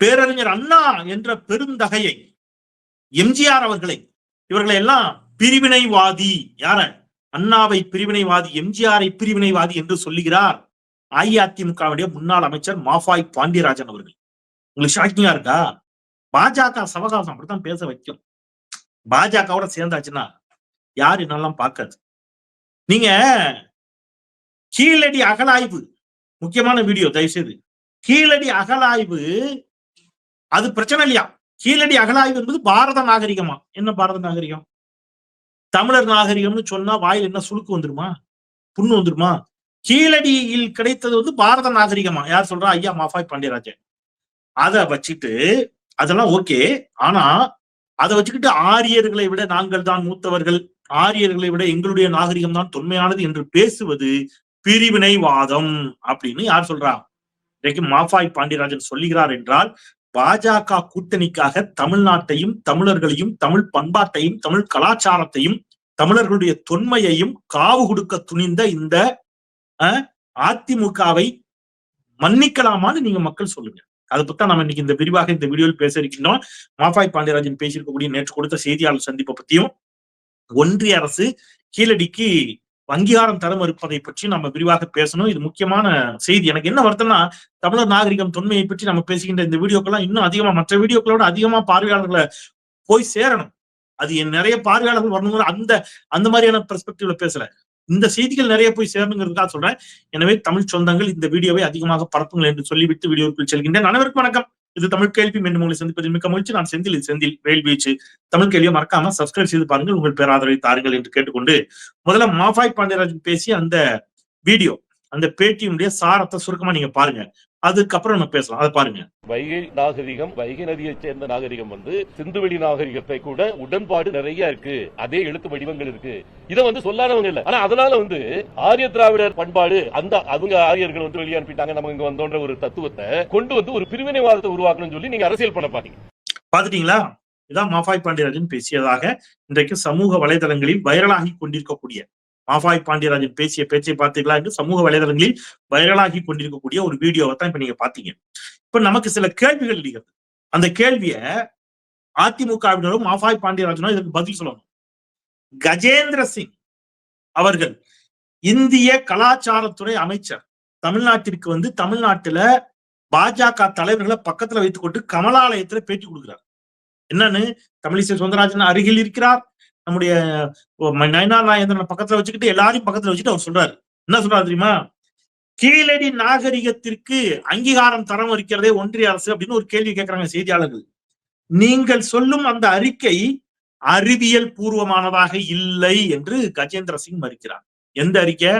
பேரறிஞர் அண்ணா என்ற பெருந்தகையை எம்ஜிஆர் அவர்களை இவர்களை எல்லாம் பிரிவினைவாதி. யார? அண்ணாவை பிரிவினைவாதி எம்ஜிஆரை பிரிவினைவாதி என்று சொல்லுகிறார் அஇஅதிமுகவுடைய முன்னாள் அமைச்சர் மாஃபாய் பாண்டியராஜன் அவர்கள். உங்களுக்கு ஷாக்கிங்கா இருக்கா? பாஜக சவகாசம் அப்படித்தான் பேச வைக்கும். பாஜகவோட சேர்ந்தாச்சுன்னா யார் என்னெல்லாம் பார்க்காது. நீங்க கீழடி அகலாய்வு முக்கியமான வீடியோ தயவுசெய்து. கீழடி அகலாய்வு அது பிரச்சனை இல்லையா? கீழடி அகலாய்வு என்பது பாரத நாகரிகமா? என்ன பாரத நாகரிகம்? தமிழர் நாகரிகம்னு சொன்னா வாயில் என்ன சுழுக்கு வந்துருமா? புண்ணு வந்துருமா? கீழடியில் கிடைத்தது வந்து பாரத நாகரிகமா? யார் சொல்றா? ஐயா மாஃபாய் பாண்டியராஜன். அதை வச்சுட்டு அதெல்லாம் ஓகே. ஆனா அதை வச்சுக்கிட்டு ஆரியர்களை விட நாங்கள் தான் மூத்தவர்கள். ஆரியர்களை விட எங்களுடைய நாகரிகம் தான் தொன்மையானது என்று பேசுவது பிரிவினைவாதம் அப்படின்னு யார் சொல்றா? இன்றைக்கு மாஃபாய் பாண்டியராஜன் சொல்லுகிறார் என்றால் பாஜக கூட்டணிக்காக தமிழ்நாட்டையும் தமிழர்களையும் தமிழ் பண்பாட்டையும் தமிழ் கலாச்சாரத்தையும் தமிழர்களுடைய தொன்மையையும் காவு கொடுக்க துணிந்த இந்த அதிமுகவை மன்னிக்கலாமான்னு நீங்க மக்கள் சொல்லுங்க. அதை பத்தி நம்ம இன்னைக்கு இந்த விரிவாக இந்த வீடியோவில் பேச இருக்கின்றோம். மாஃபாய் பாண்டியராஜன் பேசியிருக்கக்கூடிய நேற்று கொடுத்த செய்தியாளர் சந்திப்பை பத்தியும் ஒன்றிய அரசு கீழடிக்கு அங்கீகாரம் தர மறுப்பதை பற்றி நம்ம விரிவாக பேசணும். இது முக்கியமான செய்தி. எனக்கு என்ன வருத்தம்னா தமிழர் நாகரிகம் தொன்மையை பற்றி நம்ம பேசுகின்ற இந்த வீடியோக்கெல்லாம் இன்னும் அதிகமா மற்ற வீடியோக்களோட அதிகமா பார்வையாளர்களை போய் சேரணும். அது என் நிறைய பார்வையாளர்கள் வரணுங்கிற அந்த அந்த மாதிரியான பெர்ஸ்பெக்டிவ்ல பேசல. இந்த செய்திகள் நிறைய போய் சேரணுங்கிறதுக்காக சொல்றேன். எனவே தமிழ் சொந்தங்கள் இந்த வீடியோவை அதிகமாக பரப்புங்கள் என்று சொல்லிவிட்டு வீடியோக்குள் செல்கின்றேன். அனைவருக்கும் வணக்கம். இது தமிழ் கேள்வி மீண்டும் உங்களை சந்திப்பதில் மிக்க மகிழ்ச்சி. நான் செந்தில் செந்தில் வேல் வீச்சு. தமிழ் கேள்வியை மறக்காம சப்ஸ்கிரைப் செய்து பாருங்கள். உங்கள் பேராதரவை தாருங்கள் என்று கேட்டுக்கொண்டு முதல்ல மாஃபாய் பாண்டியராஜன் பேசி அந்த வீடியோ அந்த பேட்டியினுடைய சாரத்தை சுருக்கமா நீங்க பாருங்க. அதுக்கப்புறம் நம்ம பேசலாம். அதை பாருங்க. வைகை நாகரிகம் வைகை நதியைச் சேர்ந்த நாகரிகம் வந்து சிந்துவெளி நாகரிகத்தை கூட உடன்பாடு நிறைய இருக்கு. அதே எழுத்து வடிவங்கள் இருக்கு. இத வந்து சொல்லாதவங்க இல்ல. ஆனா அதனால வந்து ஆரிய திராவிடர் பண்பாடு அந்த அவங்க ஆரியர்கள் வந்து வெளியே அனுப்பிட்டாங்க. நம்ம இங்க வந்தோன்ற ஒரு தத்துவத்தை கொண்டு வந்து ஒரு பிரிவினைவாதத்தை உருவாக்கணும்னு சொல்லி நீங்க அரசியல் பண்ண பாத்தீங்க. பாத்துட்டீங்களா இதான் மாஃபாய் பாண்டியராஜன் பேசியதாக இன்றைக்கு சமூக வலைதளங்களில் வைரலாகி கொண்டிருக்கக்கூடிய மாஃபாய் பாண்டியராஜன் பேசிய பேச்சை பார்த்தீங்களா என்று சமூக வலைதளங்களில் வைரலாகி கொண்டிருக்கக்கூடிய ஒரு வீடியோவை தான் இப்ப நீங்க பாத்தீங்க இப்ப நமக்கு சில கேள்விகள் இருக்கிறது அந்த கேள்விய அதிமுகவினரும் மாஃபாய் பாண்டியராஜனும் இதற்கு பதில் சொல்லணும். கஜேந்திர சிங் அவர்கள் இந்திய கலாச்சாரத்துறை அமைச்சர். தமிழ்நாட்டிற்கு வந்து தமிழ்நாட்டுல பாஜக தலைவர்களை பக்கத்துல வைத்துக்கொண்டு கமலாலயத்துல பேட்டி கொடுக்கிறார். என்னன்னு தமிழிசை சுந்தரராஜன் அருகில் இருக்கிறார். நம்முடைய நயனா நாயந்திரன் பக்கத்துல வச்சுக்கிட்டு எல்லாரையும் பக்கத்துல வச்சுட்டு அவர் சொல்றாரு. என்ன சொல்றாரு தெரியுமா? கீழடி நாகரிகத்திற்கு அங்கீகாரம் தரம் இருக்கிறதே ஒன்றிய அரசு அப்படின்னு ஒரு கேள்வி கேட்கிறாங்க செய்தியாளர்கள். நீங்கள் சொல்லும் அந்த அறிக்கை அறிவியல் பூர்வமானதாக இல்லை என்று கஜேந்திர சிங் மறுக்கிறார். எந்த அறிக்கை?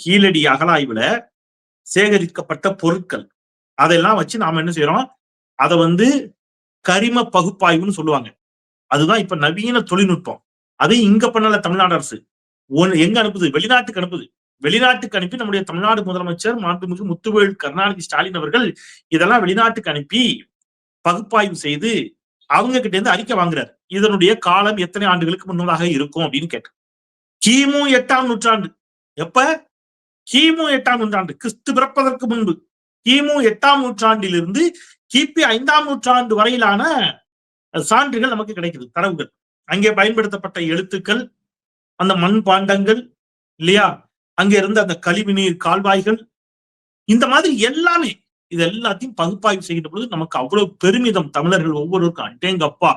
கீழடி அகலாய்வுல சேகரிக்கப்பட்ட பொருட்கள். அதெல்லாம் வச்சு நாம என்ன செய்யறோம் அதை வந்து கரிம பகுப்பாய்வுன்னு சொல்லுவாங்க. அதுதான் இப்ப நவீன தொழில்நுட்பம். அதையும் இங்க பண்ணல தமிழ்நாடு அரசு. ஒன்னு எங்க அனுப்புது? வெளிநாட்டுக்கு அனுப்புது. வெளிநாட்டுக்கு அனுப்பி நம்முடைய தமிழ்நாடு முதலமைச்சர் மாண்புமிகு முத்துவேல் கருணாநிதி ஸ்டாலின் அவர்கள் இதெல்லாம் வெளிநாட்டுக்கு அனுப்பி பகுப்பாய்வு செய்து அவங்க கிட்ட இருந்து அறிக்கை வாங்குறாரு. இதனுடைய காலம் எத்தனை ஆண்டுகளுக்கு முன்னதாக இருக்கும் அப்படின்னு கேட்டார் கிமு எட்டாம் நூற்றாண்டு. எப்ப? கிமு எட்டாம் நூற்றாண்டு. கிறிஸ்து பிறப்பதற்கு முன்பு. கிமு எட்டாம் நூற்றாண்டிலிருந்து கிபி ஐந்தாம் நூற்றாண்டு வரையிலான சான்றுகள் நமக்கு கிடைக்குது தரவுகள். அங்கே பயன்படுத்தப்பட்ட எழுத்துக்கள் அந்த மண் பாண்டங்கள் இல்லையா? அங்க இருந்த அந்த கழிவு நீர் கால்வாய்கள் இந்த மாதிரி எல்லாமே இது எல்லாத்தையும் பகுப்பாய்வு செய்கின்ற பொழுது நமக்கு அவ்வளவு பெருமிதம் தமிழர்கள் ஒவ்வொருவருக்கும். அட்டேங்கப்பா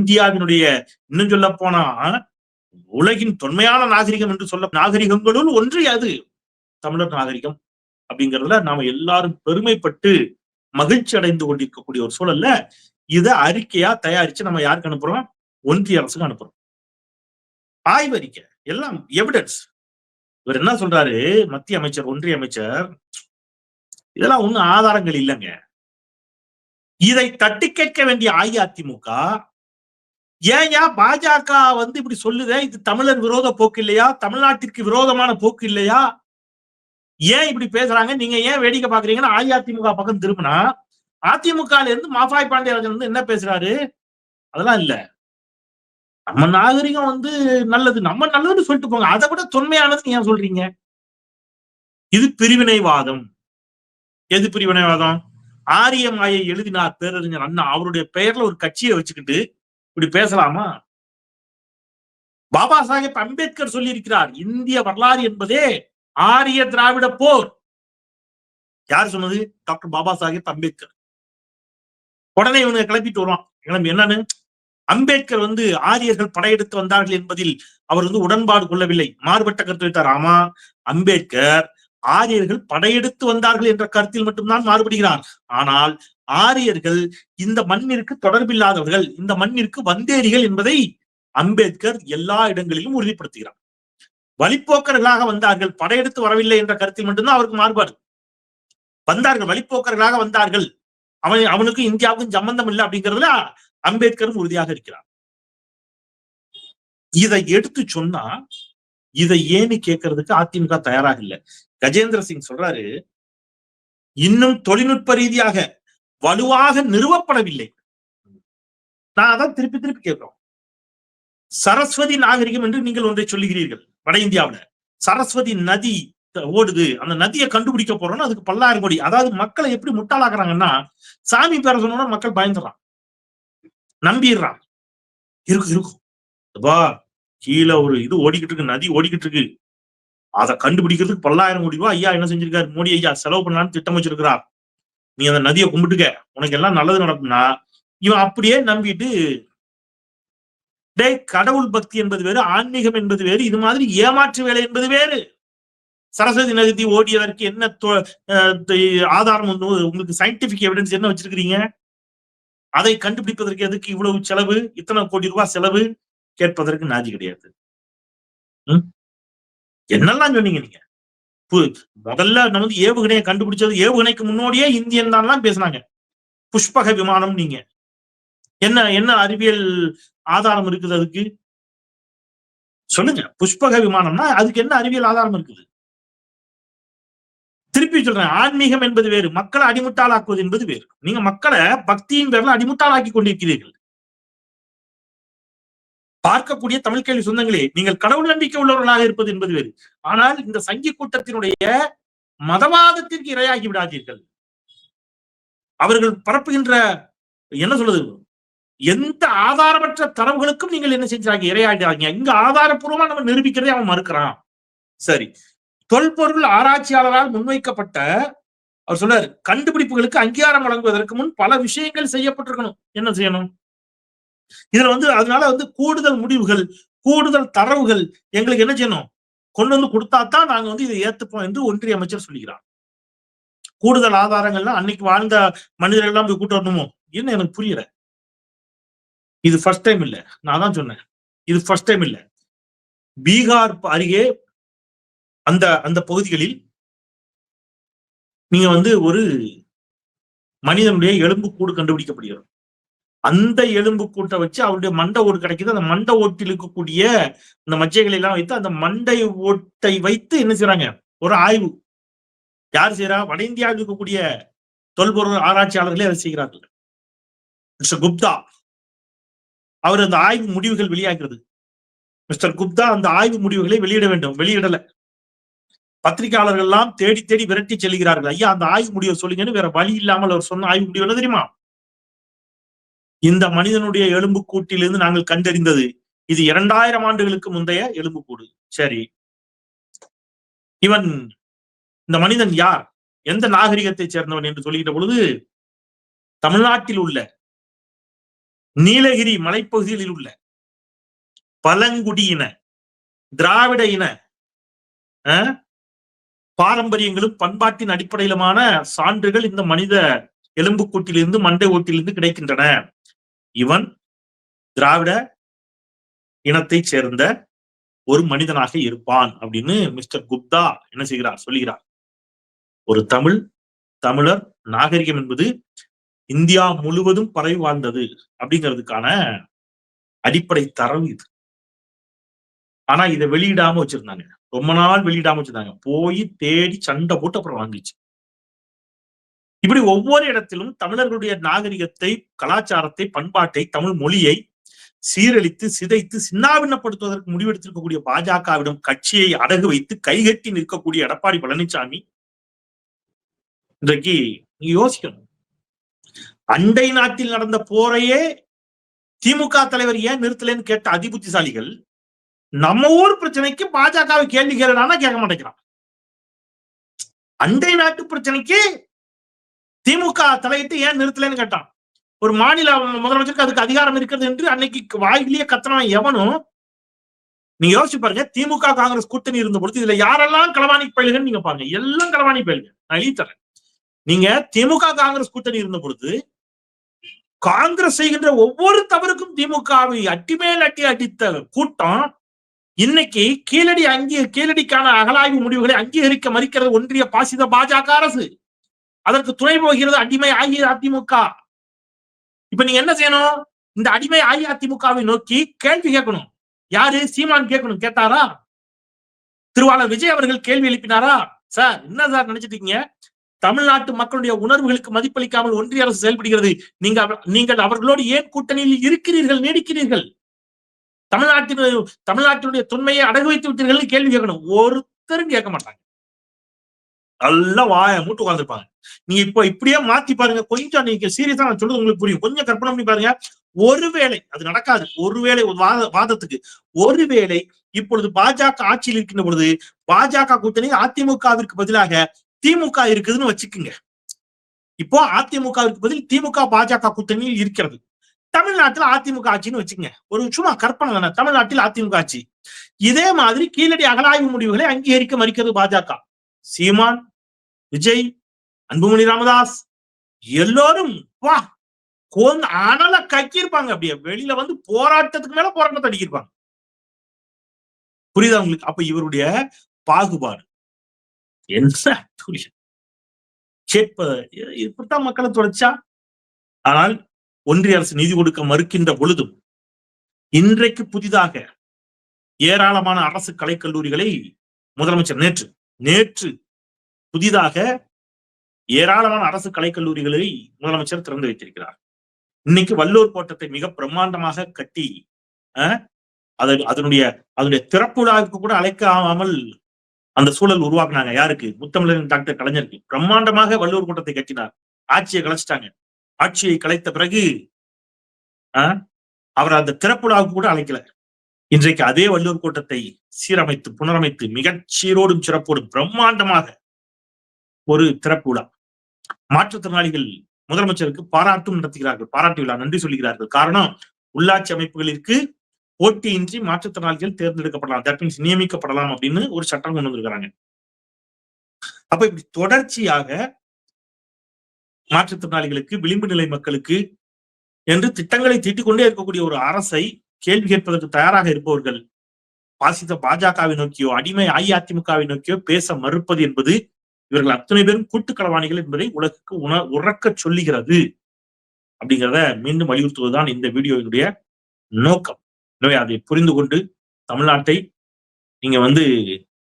இந்தியாவினுடைய இன்னும் சொல்ல போனா உலகின் தொன்மையான நாகரிகம் என்று சொல்ல நாகரிகங்களுள் ஒன்று அது தமிழர் நாகரிகம். அப்படிங்கிறதுல நாம எல்லாரும் பெருமைப்பட்டு மகிழ்ச்சி அடைந்து கொண்டிருக்கக்கூடிய ஒரு சூழல்ல இதை அறிக்கையா தயாரிச்சு நம்ம யாருக்கு அனுப்புறோம்? ஒன்றிய அரசுக்கு அனுப்புறோம். ஆய்வறிக்கை எல்லாம் எவிடன்ஸ் இவர் என்ன சொல்றாரு? மத்திய அமைச்சர் ஒன்றிய அமைச்சர் இதெல்லாம் ஒண்ணும் ஆதாரங்கள் இல்லைங்க. இதை தட்டி கேட்க வேண்டிய அஇஅதிமுக ஏன் ஏன் பாஜக வந்து இப்படி சொல்லுதே இது தமிழர் விரோத போக்கு இல்லையா? தமிழ்நாட்டிற்கு விரோதமான போக்கு இல்லையா? ஏன் இப்படி பேசுறாங்க? நீங்க ஏன் வேடிக்கை பாக்குறீங்கன்னா அஇஅதிமுக பக்கம் திரும்பினா அதிமுக இருந்து மாஃபாய் பாண்டியராஜன் வந்து என்ன பேசுறாரு? அதெல்லாம் இல்ல. நம்ம நாகரிகம் வந்து நல்லது. நம்ம நல்லதுன்னு சொல்லிட்டு போங்க. அதை விட தொன்மையானது ஏன் சொல்றீங்க? இது பிரிவினைவாதம். எது பிரிவினைவாதம்? ஆரிய மாயை எழுதினார் பேரறிஞர் அண்ணா. அவருடைய பெயர்ல ஒரு கட்சியை வச்சுக்கிட்டு இப்படி பேசலாமா? பாபா சாஹேப் அம்பேத்கர் சொல்லியிருக்கிறார் இந்திய வரலாறு என்பதே ஆரிய திராவிட போர். யார் சொன்னது? டாக்டர் பாபா சாஹேப் அம்பேத்கர். உடனே இவனுங்க கிளப்பிட்டு வருவான். கிளம்பி என்னன்னு? அம்பேத்கர் வந்து ஆரியர்கள் படையெடுத்து வந்தார்கள் என்பதில் அவர் வந்து உடன்பாடு கொள்ளவில்லை. மாறுபட்ட கருத்து வைத்தார். ஆமா அம்பேத்கர் ஆரியர்கள் படையெடுத்து வந்தார்கள் என்ற கருத்தில் மட்டும்தான் மாறுபடுகிறார். ஆனால் ஆரியர்கள் இந்த மண்ணிற்கு தொடர்பில்லாதவர்கள் இந்த மண்ணிற்கு வந்தேரிகள் என்பதை அம்பேத்கர் எல்லா இடங்களிலும் உறுதிப்படுத்துகிறார். வழிப்போக்கர்களாக வந்தார்கள். படையெடுத்து வரவில்லை என்ற கருத்தில் மட்டும்தான் அவருக்கு மாறுபாடு. வந்தார்கள். வழிப்போக்கர்களாக வந்தார்கள். அவன் அவனுக்கும் இந்தியாவுக்கும் சம்பந்தம் இல்லை அப்படிங்கிறதுல அம்பேத்கரும் உறுதியாக இருக்கிறார். இதை எடுத்து சொன்னா இதை ஏன்னு கேட்கறதுக்கு அதிமுக தயாராக இல்லை. கஜேந்திர சிங் சொல்றாரு இன்னும் தொழில்நுட்ப ரீதியாக வலுவாக நிறுவப்படவில்லை. நான் அதான் திருப்பி திருப்பி கேட்கிறோம். சரஸ்வதி நாகரிகம் என்று நீங்கள் ஒன்றை சொல்லுகிறீர்கள் வட இந்தியாவுல. சரஸ்வதி நதி ஓடுது. அந்த நதியை கண்டுபிடிக்க போறோம்னா அதுக்கு பல்லாயிரம் கோடி. அதாவது மக்களை எப்படி முட்டாளாக்குறாங்கன்னா சாமி பேர சொன்னோம்னா மக்கள் பயந்துடுறான். நம்பிடுறான். இருக்கும் இருக்கும். கீழே ஒரு இது ஓடிக்கிட்டு இருக்கு நதி ஓடிக்கிட்டு இருக்கு. அதை கண்டுபிடிக்கிறதுக்கு பல்லாயிரம் கோடி ரூபாய் ஐயா என்ன செஞ்சிருக்காரு? மோடி ஐயா செலவு பண்ணலான்னு திட்டம் வச்சிருக்கிறார். நீ அந்த நதியை கும்பிட்டுக்க. உனக்கு எல்லாம் நல்லது நடக்கும்னா இவன் அப்படியே நம்பிட்டு டே கடவுள் பக்தி என்பது வேறு ஆன்மீகம் என்பது வேறு இது மாதிரி ஏமாற்று வேலை என்பது வேறு. சரஸ்வதி நதி ஓடியதற்கு என்ன ஆதாரம் வந்து உங்களுக்கு சயின்டிபிக் எவிடன்ஸ் என்ன வச்சிருக்கிறீங்க? அதை கண்டுபிடிப்பதற்கு எதுக்கு இவ்வளவு செலவு? இத்தனை கோடி ரூபாய் செலவு? கேட்பதற்கு நாதி கிடையாது. ம்? என்னெல்லாம் சொன்னீங்க நீங்க? பு- முதல்ல நம்ம வந்து ஏவுகணையை கண்டுபிடிச்சது ஏவுகணைக்கு முன்னோடியே இந்தியன் தான் பேசுனாங்க. புஷ்பக விமானம் நீங்க. என்ன என்ன அறிவியல் ஆதாரம் இருக்குது அதுக்கு? சொல்லுங்க. புஷ்பக விமானம்னா அதுக்கு என்ன அறிவியல் ஆதாரம் இருக்குது? திருப்பி சொல்றேன் ஆன்மீகம் என்பது வேறு மக்களை அடிமுட்டாளாக்குவது என்பது வேறு. நீங்க மக்களை பக்தியின் பேர்ல அடிமுட்டாளாக்கி கொண்டிருக்கிறீர்கள். பார்க்கக்கூடிய தமிழ் கேள்வி சொந்தங்களே நீங்கள் கடவுள் நம்பிக்கை உள்ளவர்களாக இருப்பது என்பது வேறு. ஆனால் இந்த சங்கி கூட்டத்தினுடைய மதவாதத்திற்கு இரையாகி விடாதீர்கள். அவர்கள் பரப்புகின்ற என்ன சொல்றது? எந்த ஆதாரமற்ற தரவுகளுக்கும் நீங்கள் என்ன செஞ்சாங்க இரையாடுறாங்க இங்க ஆதாரப்பூர்வமா நம்ம நிரூபிக்கிறதே அவன் மறுக்கிறான். சரி. தொல்பொருள் ஆராய்ச்சியாளரால் முன்வைக்கப்பட்ட அவர் சொல்றாரு கண்டுபிடிப்புகளுக்கு அங்கீகாரம் வழங்குவதற்கு முன் பல விஷயங்கள் செய்யப்பட்டிருக்கணும். என்ன செய்யணும்? இதுல வந்து அதனால வந்து கூடுதல் முடிவுகள் கூடுதல் தரவுகள் எங்களுக்கு என்ன செய்யணும்? கொண்டு வந்து கொடுத்தா தான் நாங்க வந்து இதை ஏத்துப்போம் என்று ஒன்றிய அமைச்சர் சொல்லுகிறார் கூடுதல் ஆதாரங்கள்லாம் அன்னைக்கு வாழ்ந்த மனிதர்கள் எல்லாம் போய் கூட்டு வரணுமோ? என்ன எனக்கு புரியல. இது ஃபர்ஸ்ட் டைம் இல்ல. நான் தான் சொன்னேன். இது ஃபர்ஸ்ட் டைம் இல்ல. பீகார் அருகே அந்த அந்த பகுதிகளில் நீங்க வந்து ஒரு மனிதனுடைய எலும்பு கூடு கண்டுபிடிக்கப்படுகிறது. அந்த எலும்பு கூட்டை வச்சு அவருடைய மண்டை ஓடு கிடைக்குது. அந்த மண்டை ஓட்டில் இருக்கக்கூடிய அந்த மச்சைகளை எல்லாம் வைத்து அந்த மண்டை ஓட்டை வைத்து என்ன செய்யறாங்க ஒரு ஆய்வு. யார் செய்யறா வட இந்தியாவில் இருக்கக்கூடிய தொல்பொருள் ஆராய்ச்சியாளர்களே அதை செய்கிறார்கள். மிஸ்டர் குப்தா. அவர் அந்த ஆய்வு முடிவுகள் வெளியாகிறது. மிஸ்டர் குப்தா அந்த ஆய்வு முடிவுகளை வெளியிட வேண்டும். வெளியிடல. பத்திரிகையாளர்கள் எல்லாம் தேடி தேடி விரட்டி செல்கிறார்கள். ஐயா அந்த ஆய்வு முடிவை சொல்லுங்கன்னு வேற வழி இல்லாமல் அவர் சொன்ன ஆய்வு முடிவு என்ன தெரியுமா? இந்த மனிதனுடைய எலும்பு கூட்டிலிருந்து நாங்கள் கண்டறிந்தது இது இரண்டாயிரம் ஆண்டுகளுக்கு முந்தைய எலும்புக்கூடு சரி. இவன் இந்த மனிதன் யார்? எந்த நாகரிகத்தை சேர்ந்தவன் என்று சொல்லுகிற பொழுது தமிழ்நாட்டில் உள்ள நீலகிரி மலைப்பகுதிகளில் உள்ள பழங்குடியின திராவிட இன பாரம்பரியங்களும் பண்பாட்டின் அடிப்படையிலுமான சான்றுகள் இந்த மனித எலும்புக்கூட்டிலிருந்து மண்டை ஓட்டிலிருந்து கிடைக்கின்றன. இவன் திராவிட இனத்தை சேர்ந்த ஒரு மனிதனாக இருப்பான் அப்படின்னு மிஸ்டர் குப்தா என்ன செய்கிறார் சொல்கிறார் ஒரு தமிழ் தமிழர் நாகரிகம் என்பது இந்தியா முழுவதும் பரவி வாழ்ந்தது அப்படிங்கிறதுக்கான அடிப்படை தரவு இது. ஆனா இதை வெளியிடாம வச்சிருந்தாங்க. ரொம்ப நாள் வெளியிடாம வச்சிருந்தாங்க. போய் தேடி சண்டை போட்டு அப்புறம் வாங்கிச்சு இப்படி ஒவ்வொரு இடத்திலும் தமிழர்களுடைய நாகரிகத்தை கலாச்சாரத்தை பண்பாட்டை தமிழ் மொழியை சீரழித்து சிதைத்து சின்னாபின்னப்படுத்துவதற்கு முடிவெடுத்திருக்கக்கூடிய பாஜகவிடம் கட்சியை அடகு வைத்து கைகட்டி நிற்கக்கூடிய எடப்பாடி பழனிசாமி இன்றைக்கு நீ யோசிக்கணும். அண்டை நாட்டில் நடந்த போரையே திமுக தலைவர் ஏன் நிறுத்தலைன்னு கேட்ட அதிபுத்திசாலிகள் நம்ம ஊர் பிரச்சனைக்கு பாஜகவை கேள்வி கேளுடானா கேட்க மாட்டேங்கிறான். அண்டை நாட்டு பிரச்சனைக்கு திமுக தலையிட்டு ஏன் நிறுத்தலைன்னு கேட்டான். ஒரு மாநில முதலமைச்சருக்கு அதுக்கு அதிகாரம் இருக்கிறது என்று அன்னைக்கு வாயிலேயே கத்தனவன் எவனும் நீங்க யோசிச்சு பாருங்க திமுக காங்கிரஸ் கூட்டணி இருந்த பொழுது இதுல யாரெல்லாம் களவாணி பயில்கள் நீங்க பாருங்க எல்லாம் களவாணி பயில்கள். நான் எழுதி தரேன். நீங்க திமுக காங்கிரஸ் கூட்டணி இருந்த பொழுது காங்கிரஸ் செய்கின்ற ஒவ்வொரு தவறுக்கும் திமுகவை அட்டிமேல் அட்டி அடித்த கூட்டம் இன்னைக்கு கீழடி அங்கீ கீழடிக்கான அகலாய்வு முடிவுகளை அங்கீகரிக்க மறுக்கிறது ஒன்றிய பாசித பாஜக அரசு. அதற்கு துணை போகிறது அடிமை அஇஅதிமுக. இப்ப நீங்க என்ன செய்யணும்? இந்த அடிமை அஇஅதிமுகவை நோக்கி கேள்வி கேட்கணும். யாரு? சீமான் கேட்கணும். கேட்டாரா? திருவாளர் விஜய் அவர்கள் கேள்வி எழுப்பினாரா? சார் என்ன சார் நினைச்சிட்டு இருக்கீங்க? தமிழ்நாட்டு மக்களுடைய உணர்வுகளுக்கு மதிப்பளிக்காமல் ஒன்றிய அரசு செயல்படுகிறது. நீங்க நீங்கள் அவர்களோடு ஏன் கூட்டணியில் இருக்கிறீர்கள்? நீடிக்கிறீர்கள். தமிழ்நாட்டின் தமிழ்நாட்டினுடைய தொன்மையை அடகு வைத்து விட்டீர்கள் கேள்வி கேட்கணும். ஒருத்தரும் கேட்க மாட்டாங்க. நல்லா வாய மூட்டு உட்காந்துருப்பாங்க நீங்க இப்ப இப்படியே மாத்தி பாருங்க. கொஞ்சம் நீங்க சீரியஸா நான் சொல்றது உங்களுக்கு புரியும். கொஞ்சம் கற்பனை பண்ணி பாருங்க. ஒருவேளை அது நடக்காது. ஒருவேளை ஒரு வாத வாதத்துக்கு. ஒருவேளை இப்பொழுது பாஜக ஆட்சியில் இருக்கின்ற பொழுது பாஜக கூட்டணி அதிமுகவிற்கு பதிலாக திமுக இருக்குதுன்னு வச்சுக்குங்க. இப்போ அதிமுகவிற்கு பதில் திமுக பாஜக கூட்டணியில் இருக்கிறது. தமிழ்நாட்டில் அதிமுக ஆட்சின்னு வச்சுக்கங்க. ஒரு சும்மா கற்பனை தானே தமிழ்நாட்டில் அதிமுக ஆட்சி. இதே மாதிரி கீழடி அகலாய்வு முடிவுகளை அங்கீகரிக்க மறுக்கிறது பாஜக. சீமான் விஜய் அன்புமணி ராமதாஸ் எல்லோரும் வா கொந்து அனல கக்கியிருப்பாங்க. அப்படியே வெளியில வந்து போராட்டத்துக்கு மேல போராட்டத்தை அடிக்கிருப்பாங்க. புரியுதா உங்களுக்கு? அப்ப இவருடைய பாகுபாடு. என்ன கேட்ப இப்படித்தான் மக்களை தொலைச்சா? ஆனால் ஒன்றிய அரசு நிதி கொடுக்க மறுக்கின்ற பொழுதும் இன்றைக்கு புதிதாக ஏராளமான அரசு கலைக்கல்லூரிகளை முதலமைச்சர் நேற்று நேற்று புதிதாக ஏராளமான அரசு கலைக்கல்லூரிகளை முதலமைச்சர் திறந்து வைத்திருக்கிறார். இன்னைக்கு வல்லூர் கோட்டத்தை மிக பிரம்மாண்டமாக கட்டி அஹ், அது அதனுடைய அதனுடைய திறப்பு விழாவுக்கு கூட அழைக்காமல் அந்த சூழல் உருவாக்குனாங்க. யாருக்கு? முத்தமிழன் டாக்டர் கலைஞருக்கு. பிரம்மாண்டமாக வல்லூர் கோட்டத்தை கட்டினார். ஆட்சியை கலைச்சிட்டாங்க. ஆட்சியை கலைத்த பிறகு அவர் அந்த திறப்புடாவுக்கு கூட அழைக்கல. இன்றைக்கு அதே வள்ளுவர் கூட்டத்தை சீரமைத்து புனரமைத்து மிகச் சீரோடும் சிறப்போடும் பிரம்மாண்டமாக ஒரு திறப்பு விழா மாற்றுத்திறனாளிகள் முதலமைச்சருக்கு பாராட்டும் நடத்துகிறார்கள். பாராட்டு விழா நன்றி சொல்கிறார்கள் காரணம் உள்ளாட்சி அமைப்புகளிற்கு போட்டியின்றி மாற்றுத்திறனாளிகள் தேர்ந்தெடுக்கப்படலாம். தட் மீன்ஸ் நியமிக்கப்படலாம் அப்படின்னு ஒரு சட்டம் கொண்டு வந்திருக்கிறாங்க. அப்ப இப்படி தொடர்ச்சியாக மாற்றுத்திறனாளிகளுக்கு விளிம்பு நிலை மக்களுக்கு என்று திட்டங்களை தீட்டிக் கொண்டே இருக்கக்கூடிய ஒரு அரசை கேள்வி கேட்பதற்கு தயாராக இருப்பவர்கள் பாசித்த பாஜகவை நோக்கியோ அடிமை அஇஅதிமுகவை நோக்கியோ பேச மறுப்பது என்பது இவர்கள் அத்தனை பேரும் கூட்டுக்களவாணிகள் என்பதை உலகுக்கு உண உறக்க சொல்லுகிறது. அப்படிங்கிறத மீண்டும் வலியுறுத்துவதுதான் இந்த வீடியோவினுடைய நோக்கம். எனவே அதை புரிந்து கொண்டு தமிழ்நாட்டை நீங்க வந்து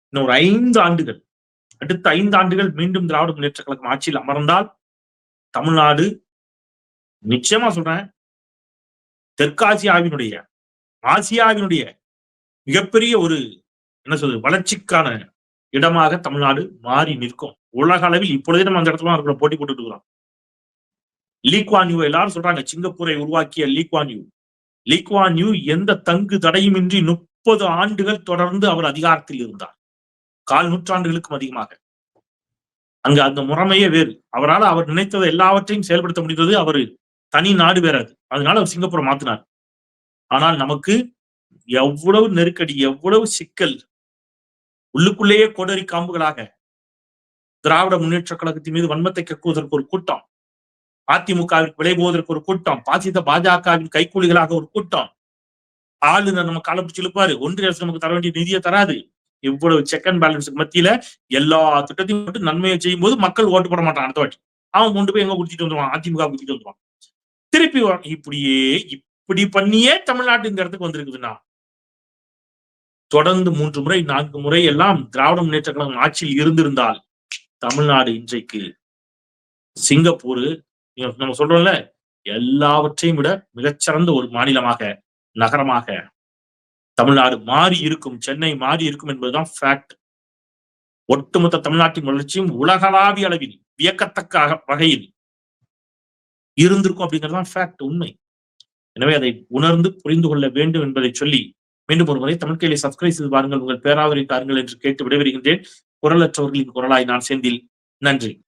இன்னும் ஒரு ஐந்து ஆண்டுகள் அடுத்த ஐந்து ஆண்டுகள் மீண்டும் திராவிட முன்னேற்ற கழகம் ஆட்சியில் அமர்ந்தால் தமிழ்நாடு நிச்சயமா சொல்றேன் தெற்காசியாவினுடைய ஆசியாவினுடைய மிகப்பெரிய ஒரு என்ன சொல்றது வளர்ச்சிக்கான இடமாக தமிழ்நாடு மாறி நிற்கும். உலக அளவில் இப்பொழுதே நம்ம அந்த இடத்துல இருக்கிற போட்டி போட்டுட்டு இருக்கிறோம். லீக்வான் எல்லாரும் சொல்றாங்க சிங்கப்பூரை உருவாக்கிய லீக்வான்யூ. லீக்வான்யூ எந்த தங்கு தடையுமின்றி முப்பது ஆண்டுகள் தொடர்ந்து அவர் அதிகாரத்தில் இருந்தார். கால் நூற்றாண்டுகளுக்கும் அதிகமாக. அங்க அந்த முறைமையே வேறு. அவரால் அவர் நினைத்ததை எல்லாவற்றையும் செயல்படுத்த முடிந்தது அவர் தனி நாடு வேற அது. அதனால அவர் சிங்கப்பூரை மாத்தினார். ஆனால் நமக்கு எவ்வளவு நெருக்கடி எவ்வளவு சிக்கல் உள்ளுக்குள்ளேயே கோடரி காம்புகளாக திராவிட முன்னேற்ற கழகத்தின் மீது வன்மத்தை கக்குவதற்கு ஒரு கூட்டம் அதிமுகவிற்கு விலை போவதற்கு ஒரு கூட்டம் பாசித பாஜகவின் கைக்கூலிகளாக ஒரு கூட்டம் ஆளுநர் நம்ம காலம் பிடிச்சு இழுப்பாரு ஒன்றிய அரசு நமக்கு தர வேண்டிய நிதியை தராது. இவ்வளவு செக் அண்ட் பேலன்ஸுக்கு மத்தியில எல்லா திட்டத்தையும் மட்டும் நன்மையை செய்யும் போது மக்கள் ஓட்டு போட மாட்டான் அடுத்த வாட்டி. அவன் கொண்டு போய் எங்க குடிச்சிட்டு வந்துருவான்? அதிமுக குடிச்சிட்டு வந்துருவான். திருப்பி இப்படியே இப்படி பண்ணியே தமிழ்நாட்டு இந்த இடத்துக்கு வந்திருக்குதுன்னா. தொடர்ந்து மூன்று முறை நான்கு முறை எல்லாம் திராவிட முன்னேற்ற கழகம் ஆட்சியில் இருந்திருந்தால் தமிழ்நாடு இன்றைக்கு சிங்கப்பூர் நீங்க- நம்ம சொல்றோம்ல எல்லாவற்றையும் விட மிகச்சிறந்த ஒரு மாநிலமாக நகரமாக தமிழ்நாடு மாறி இருக்கும் சென்னை மாறி இருக்கும் என்பதுதான் ஃபேக்ட் ஒட்டுமொத்த தமிழ்நாட்டின் வளர்ச்சியும் உலகளாவிய அளவில் வியக்கத்தக்க வகையில் இருந்திருக்கும் அப்படிங்கறதுதான் ஃபேக்ட் உண்மை. எனவே அதை உணர்ந்து புரிந்து கொள்ள வேண்டும் என்பதை சொல்லி மீண்டும் ஒரு முறை தமிழ் சப்ஸ்கிரைப் செய்து பாருங்கள். உங்கள் பேராதரை தாருங்கள் என்று கேட்டு விடைபெறுகின்றேன். குரலற்றவர்களின் குரலாய் நான் செந்தில். நன்றி.